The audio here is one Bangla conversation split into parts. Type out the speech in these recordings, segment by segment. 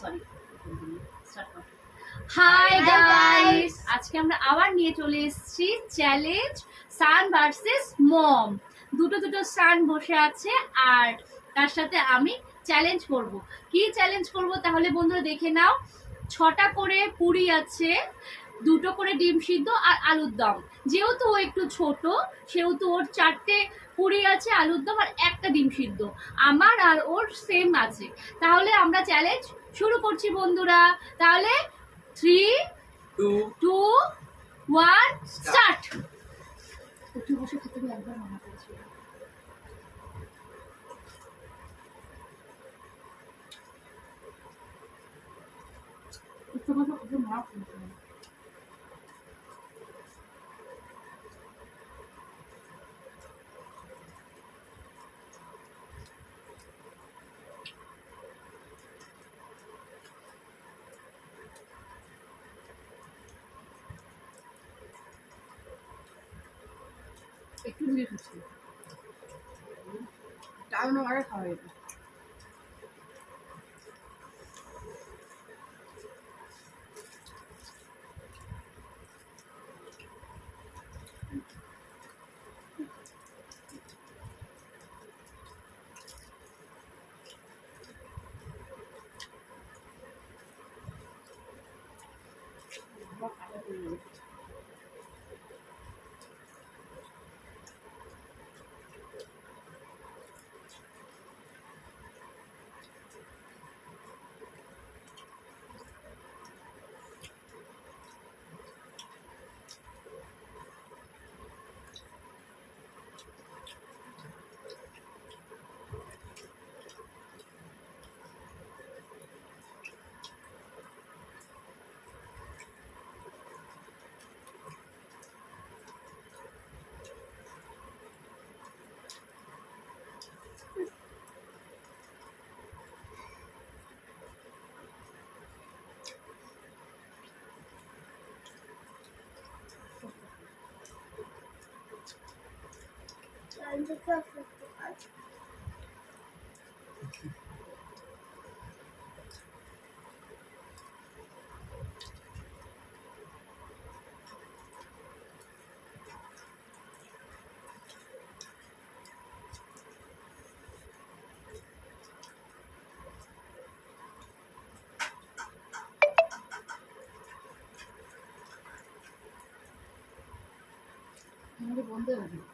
Sorry hi guys. আজকে আমরা আবার নিয়ে চলে এসেছি চ্যালেঞ্জ সান ভার্সেস মম দুটো দুটো সান বসে আছে আর তার সাথে আমি চ্যালেঞ্জ করব। কি চ্যালেঞ্জ করব তাহলে বন্ধুরা দেখে নাও। ছটা করে পুরি আছে দুটো করে ডিম সিদ্ধ আর আলুর দম। যেহেতু ও একটু ছোট সেহেতু ওর চারটে পুরি আছে আলুর দম আর একটা ডিম সিদ্ধ। আমার আর ওর সেম আছে। তাহলে আমরা চ্যালেঞ্জ শুরু করছি বন্ধুরা। তাহলে three two two one start উঠে বসে খেতে গিয়ে একবার মানা তোমাকে ওকে মারা ফেলতে একটু দিয়ে খাচ্ছি তাও না আরে খাওয়া যেত 이게 뭔데 여기?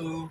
Oh.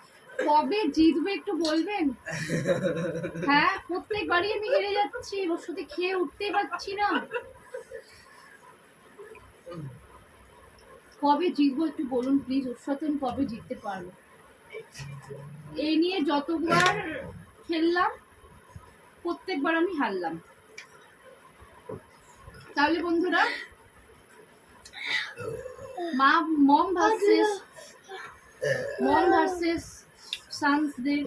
কবে জিতবে একটু বলবেন? হ্যাঁ প্রত্যেকবারই আমি হেরে যাচ্ছি ওর সাথে খেয়ে উঠতেই পারছি না। কবে জিতবো একটু বলুন প্লিজ ওর সাথে আমি কবে জিততে পারব? এই নিয়ে যতবার খেললাম, প্রত্যেকবার আমি হারলাম। তাহলে বন্ধুরা, মা, মম ভার্সেস মম ভার্সেস সানসদের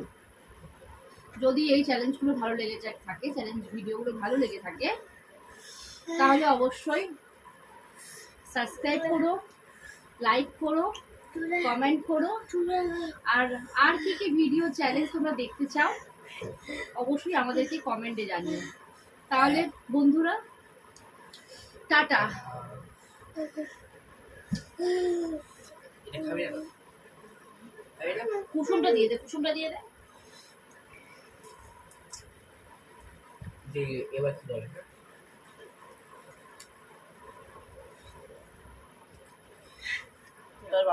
যদি এই চ্যালেঞ্জগুলো ভালো লেগে থাকে চ্যালেঞ্জ ভিডিওগুলো ভালো লেগে থাকে, তাহলে অবশ্যই সাবস্ক্রাইব করো লাইক করো কমেন্ট করো, আর আর কি কি ভিডিও চ্যালেঞ্জ তোমরা দেখতে চাও, অবশ্যই আমাদেরকে কমেন্টে জানিও। তাহলে বন্ধুরা, টাটা। কুসুমটা দিয়ে দে কুসুমটা দিয়ে দে। এবার এবার